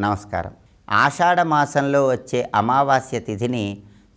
నమస్కారం. ఆషాఢ మాసంలో వచ్చే అమావాస్య తిథిని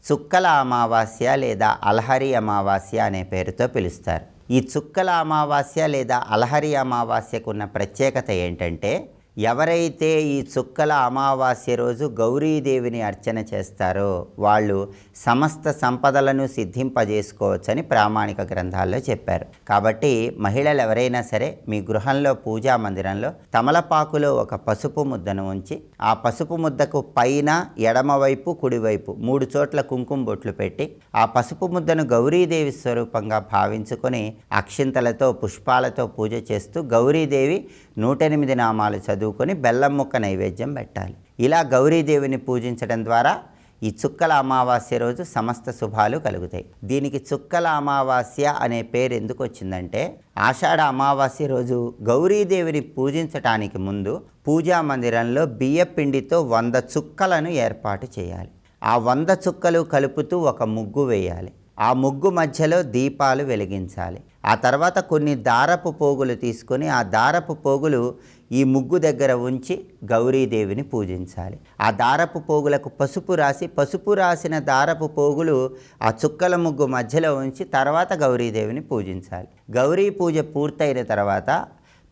చుక్కల అమావాస్య లేదా అల్హరి అమావాస్య అనే పేరుతో పిలుస్తారు. ఈ చుక్కల అమావాస్య లేదా అల్హరి అమావాస్యకు ఉన్న ప్రత్యేకత ఏంటంటే ఎవరైతే ఈ చుక్కల అమావాస్య రోజు గౌరీదేవిని అర్చన చేస్తారో వాళ్ళు సమస్త సంపదలను సిద్ధింపజేసుకోవచ్చని ప్రామాణిక గ్రంథాల్లో చెప్పారు. కాబట్టి మహిళలు ఎవరైనా సరే మీ గృహంలో పూజా మందిరంలో తమలపాకులో ఒక పసుపు ముద్దను ఉంచి ఆ పసుపు ముద్దకు పైన ఎడమవైపు కుడివైపు మూడు చోట్ల కుంకుమ బొట్లు పెట్టి ఆ పసుపు ముద్దను గౌరీదేవి స్వరూపంగా భావించుకొని అక్షింతలతో పుష్పాలతో పూజ చేస్తూ గౌరీదేవి నూటెనిమిది నామాలు చదువు చదువుకొని బెల్లం ముక్క నైవేద్యం పెట్టాలి. ఇలా గౌరీదేవిని పూజించడం ద్వారా ఈ చుక్కల అమావాస్య రోజు సమస్త శుభాలు కలుగుతాయి. దీనికి చుక్కల అమావాస్య అనే పేరు ఎందుకు వచ్చిందంటే ఆషాఢ అమావాస్య రోజు గౌరీదేవిని పూజించటానికి ముందు పూజా మందిరంలో బియ్యపిండితో వంద చుక్కలను ఏర్పాటు చేయాలి. ఆ వంద చుక్కలు కలుపుతూ ఒక ముగ్గు వేయాలి. ఆ ముగ్గు మధ్యలో దీపాలు వెలిగించాలి. ఆ తర్వాత కొన్ని దారపు పోగులు తీసుకొని ఆ దారపు పోగులు ఈ ముగ్గు దగ్గర ఉంచి గౌరీదేవిని పూజించాలి. ఆ దారపు పోగులకు పసుపు రాసి పసుపు రాసిన దారపు పోగులు ఆ చుక్కల ముగ్గు మధ్యలో ఉంచి తర్వాత గౌరీదేవిని పూజించాలి. గౌరీ పూజ పూర్తయిన తర్వాత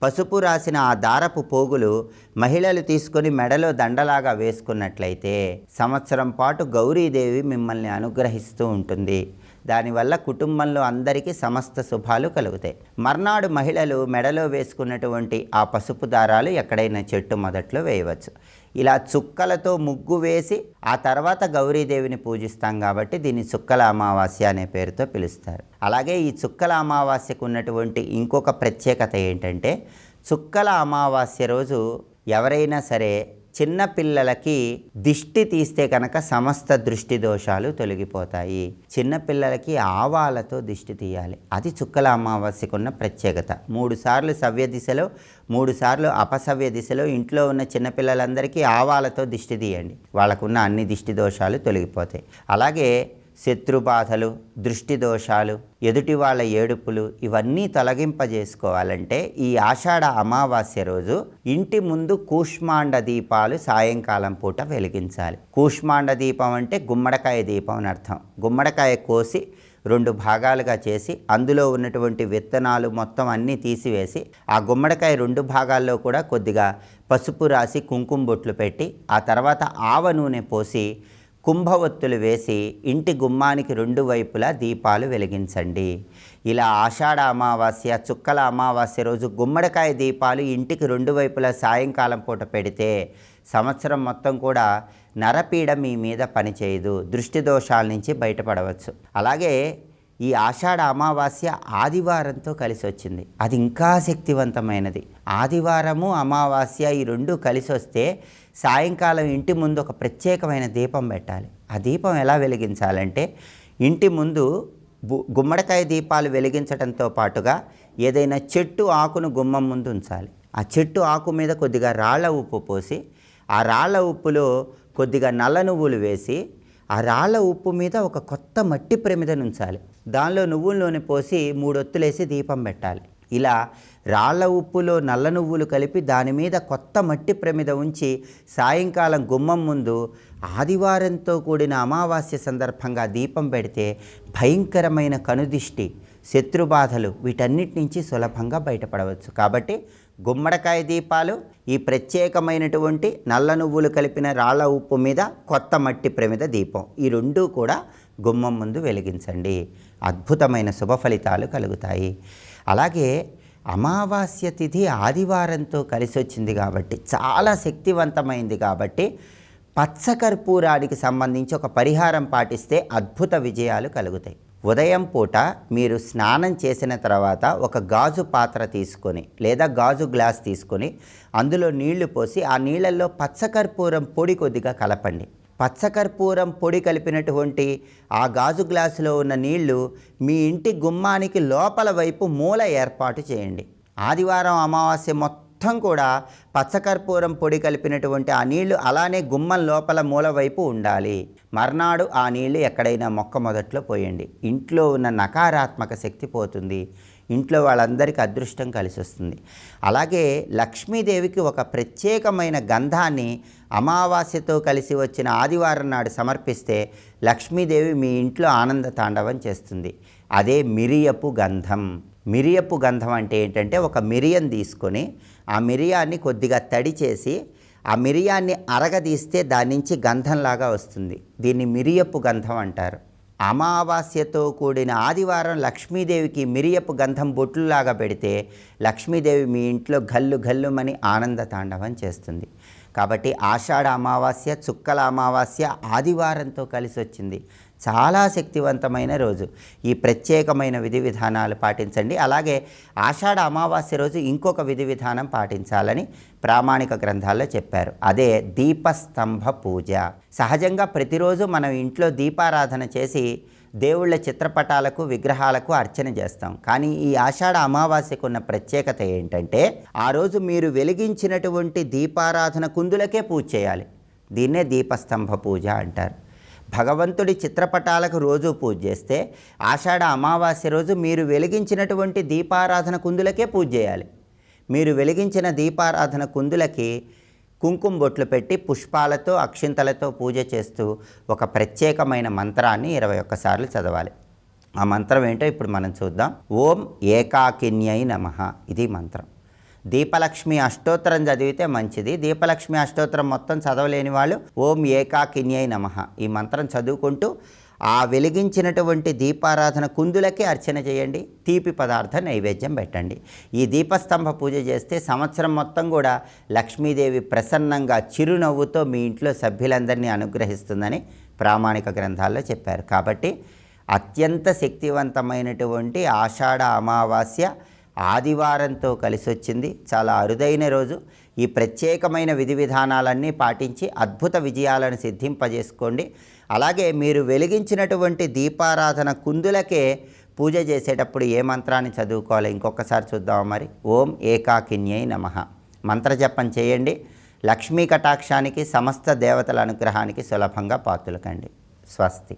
పసుపు రాసిన ఆ దారపు పోగులు మహిళలు తీసుకొని మెడలో దండలాగా వేసుకున్నట్లయితే సంవత్సరం పాటు గౌరీదేవి మిమ్మల్ని అనుగ్రహిస్తూ ఉంటుంది. దానివల్ల కుటుంబంలో అందరికీ సమస్త శుభాలు కలుగుతాయి. మర్నాడు మహిళలు మెడలో వేసుకున్నటువంటి ఆ పసుపు దారాలు ఎక్కడైనా చెట్టు మొదట్లో వేయవచ్చు. ఇలా చుక్కలతో ముగ్గు వేసి ఆ తర్వాత గౌరీదేవిని పూజిస్తాం కాబట్టి దీన్ని చుక్కల అమావాస్య అనే పేరుతో పిలుస్తారు. అలాగే ఈ చుక్కల అమావాస్యకు ఉన్నటువంటి ఇంకొక ప్రత్యేకత ఏంటంటే చుక్కల అమావాస్య రోజు ఎవరైనా సరే చిన్నపిల్లలకి దిష్టి తీస్తే కనుక సమస్త దృష్టి దోషాలు తొలగిపోతాయి. చిన్నపిల్లలకి ఆవాలతో దిష్టి తీయాలి. అది చుక్కల అమావాస్యకున్న ప్రత్యేకత. మూడు సార్లు సవ్య దిశలో మూడు సార్లు అపసవ్య దిశలో ఇంట్లో ఉన్న చిన్నపిల్లలందరికీ ఆవాలతో దిష్టి తీయండి. వాళ్ళకున్న అన్ని దిష్టి దోషాలు తొలగిపోతాయి. అలాగే శత్రుబాధలు దృష్టి దోషాలు ఎదుటి వాళ్ళ ఏడుపులు ఇవన్నీ తొలగింపజేసుకోవాలంటే ఈ ఆషాఢ అమావాస్య రోజు ఇంటి ముందు కూష్మాండ దీపాలు సాయంకాలం పూట వెలిగించాలి. కూష్మాండ దీపం అంటే గుమ్మడికాయ దీపం అని అర్థం. గుమ్మడికాయ కోసి రెండు భాగాలుగా చేసి అందులో ఉన్నటువంటి విత్తనాలు మొత్తం అన్నీ తీసివేసి ఆ గుమ్మడికాయ రెండు భాగాల్లో కూడా కొద్దిగా పసుపు రాసి కుంకుమ బొట్లు పెట్టి ఆ తర్వాత ఆవ నూనె పోసి కుంభవత్తులు వేసి ఇంటి గుమ్మానికి రెండు వైపులా దీపాలు వెలిగించండి. ఇలా ఆషాఢ అమావాస్య చుక్కల అమావాస్య రోజు గుమ్మడికాయ దీపాలు ఇంటికి రెండు వైపులా సాయంకాలం పూట పెడితే సంవత్సరం మొత్తం కూడా నరపీడ మీ మీద పనిచేయదు. దృష్టి దోషాల నుంచి బయటపడవచ్చు. అలాగే ఈ ఆషాఢ అమావాస్య ఆదివారంతో కలిసి వచ్చింది అది ఇంకా శక్తివంతమైనది. ఆదివారము అమావాస్య ఈ రెండు కలిసి వస్తే సాయంకాలం ఇంటి ముందు ఒక ప్రత్యేకమైన దీపం పెట్టాలి. ఆ దీపం ఎలా వెలిగించాలంటే ఇంటి ముందు గుమ్మడికాయ దీపాలు వెలిగించడంతో పాటుగా ఏదైనా చెట్టు ఆకును గుమ్మం ముందు ఉంచాలి. ఆ చెట్టు ఆకు మీద కొద్దిగా రాళ్ళ ఉప్పు పోసి ఆ రాళ్ళ ఉప్పులో కొద్దిగా నల్ల నువ్వులు వేసి ఆ రాళ్ళ ఉప్పు మీద ఒక కొత్త మట్టి ప్రమిదను ఉంచాలి దానిలో నువ్వుల నూనె పోసి మూడొత్తులేసి దీపం పెట్టాలి. ఇలా రాళ్ళ ఉప్పులో నల్ల నువ్వులు కలిపి దాని మీద కొత్త మట్టి ప్రమిద ఉంచి సాయంకాలం గుమ్మం ముందు ఆదివారంతో కూడిన అమావాస్య సందర్భంగా దీపం పెడితే భయంకరమైన కనుదిష్టి శత్రుబాధలు వీటన్నిటి నుంచి సులభంగా బయటపడవచ్చు. కాబట్టి గుమ్మడికాయ దీపాలు ఈ ప్రత్యేకమైనటువంటి నల్ల నువ్వులు కలిపిన రాళ్ళ ఉప్పు మీద కొత్త మట్టి ప్రమిద దీపం. ఈ రెండూ కూడా గుమ్మం ముందు వెలిగించండి. అద్భుతమైన శుభ ఫలితాలు కలుగుతాయి. అలాగే అమావాస్య తిథి ఆదివారంతో కలిసి వచ్చింది కాబట్టి చాలా శక్తివంతమైంది కాబట్టి పచ్చకర్పూరానికి సంబంధించి ఒక పరిహారం పాటిస్తే అద్భుత విజయాలు కలుగుతాయి. ఉదయం పూట మీరు స్నానం చేసిన తర్వాత ఒక గాజు పాత్ర తీసుకొని లేదా గాజు గ్లాస్ తీసుకొని అందులో నీళ్ళు పోసి ఆ నీళ్ళల్లో పచ్చకర్పూరం పొడి కొద్దిగా కలపండి. పచ్చకర్పూరం పొడి కలిపినటువంటి ఆ గాజు గ్లాసులో ఉన్న నీళ్ళు మీ ఇంటి గుమ్మానికి లోపల వైపు మూల ఏర్పాటు చేయండి. ఆదివారం అమావాస్య మొత్తం కూడా పచ్చకర్పూరం పొడి కలిపినటువంటి ఆ నీళ్ళు అలానే గుమ్మం లోపల మూల వైపు ఉండాలి. మర్నాడు ఆ నీళ్ళు ఎక్కడైనా మొక్క మొదట్లో పోయండి. ఇంట్లో ఉన్న నకారాత్మక శక్తి పోతుంది. ఇంట్లో వాళ్ళందరికీ అదృష్టం కలిసి వస్తుంది అలాగే లక్ష్మీదేవికి ఒక ప్రత్యేకమైన గంధాన్ని అమావాస్యతో కలిసి వచ్చిన ఆదివారం నాడు సమర్పిస్తే లక్ష్మీదేవి మీ ఇంట్లో ఆనంద తాండవం చేస్తుంది. అదే మిరియపు గంధం. మిరియపు గంధం అంటే ఏంటంటే ఒక మిరియం తీసుకొని ఆ మిరియాన్ని కొద్దిగా తడి చేసి ఆ మిరియాన్ని అరగదీస్తే దాని నుంచి గంధంలాగా వస్తుంది. దీన్ని మిరియపు గంధం అంటారు. అమావాస్యతో కూడిన ఆదివారం లక్ష్మీదేవికి మిరియపు గంధం బొట్లులాగా పెడితే లక్ష్మీదేవి మీ ఇంట్లో గల్లు గల్లుమని ఆనంద తాండవం చేస్తుంది. కాబట్టి ఆషాఢ అమావాస్య చుక్కల అమావాస్య ఆదివారంతో కలిసి వచ్చింది చాలా శక్తివంతమైన రోజు. ఈ ప్రత్యేకమైన విధి విధానాలు పాటించండి. అలాగే ఆషాఢ అమావాస్య రోజు ఇంకొక విధి విధానం పాటించాలని ప్రామాణిక గ్రంథాల్లో చెప్పారు. అదే దీపస్తంభ పూజ. సహజంగా ప్రతిరోజు మనం ఇంట్లో దీపారాధన చేసి దేవుళ్ళ చిత్రపటాలకు విగ్రహాలకు అర్చన చేస్తాం. కానీ ఈ ఆషాఢ అమావాస్యకు ఉన్న ప్రత్యేకత ఏంటంటే ఆ రోజు మీరు వెలిగించినటువంటి దీపారాధన కుందులకే పూజ చేయాలి. దీన్నే దీపస్తంభ పూజ అంటారు. భగవంతుడి చిత్రపటాలకు రోజు పూజ చేస్తే ఆషాఢ అమావాస్య రోజు మీరు వెలిగించినటువంటి దీపారాధన కుందులకే పూజ చేయాలి. మీరు వెలిగించిన దీపారాధన కుందులకి కుంకుమ బొట్లు పెట్టి పుష్పాలతో అక్షింతలతో పూజ చేస్తూ ఒక ప్రత్యేకమైన మంత్రాన్ని ఇరవై ఒక్కసార్లు చదవాలి. ఆ మంత్రం ఏంటో ఇప్పుడు మనం చూద్దాం. ఓం ఏకాకిన్యై నమ. ఇది మంత్రం. దీపలక్ష్మి అష్టోత్తరం చదివితే మంచిది. దీపలక్ష్మి అష్టోత్తరం మొత్తం చదవలేని వాళ్ళు ఓం ఏకాకిన్యై నమ. ఈ మంత్రం చదువుకుంటూ ఆ వెలిగించినటువంటి దీపారాధన కుందులకే అర్చన చేయండి. తీపి పదార్థ నైవేద్యం పెట్టండి. ఈ దీపస్తంభ పూజ చేస్తే సంవత్సరం మొత్తం కూడా లక్ష్మీదేవి ప్రసన్నంగా చిరునవ్వుతో మీ ఇంట్లో సభ్యులందరినీ అనుగ్రహిస్తుందని ప్రామాణిక గ్రంథాల్లో చెప్పారు. కాబట్టి అత్యంత శక్తివంతమైనటువంటి ఆషాఢ అమావాస్య ఆదివారంతో కలిసి వచ్చింది చాలా అరుదైన రోజు. ఈ ప్రత్యేకమైన విధి విధానాలన్నీ పాటించి అద్భుత విజయాలను సిద్ధింపజేసుకోండి. అలాగే మీరు వెలిగించినటువంటి దీపారాధన కుందులకే పూజ చేసేటప్పుడు ఏ మంత్రాన్ని చదువుకోవాలి? ఇంకొకసారి చూద్దామా మరి. ఓం ఏకాకిన్యై నమ. మంత్రజపం చేయండి. లక్ష్మీ కటాక్షానికి సమస్త దేవతల అనుగ్రహానికి సులభంగా పాతులకండి. స్వస్తి.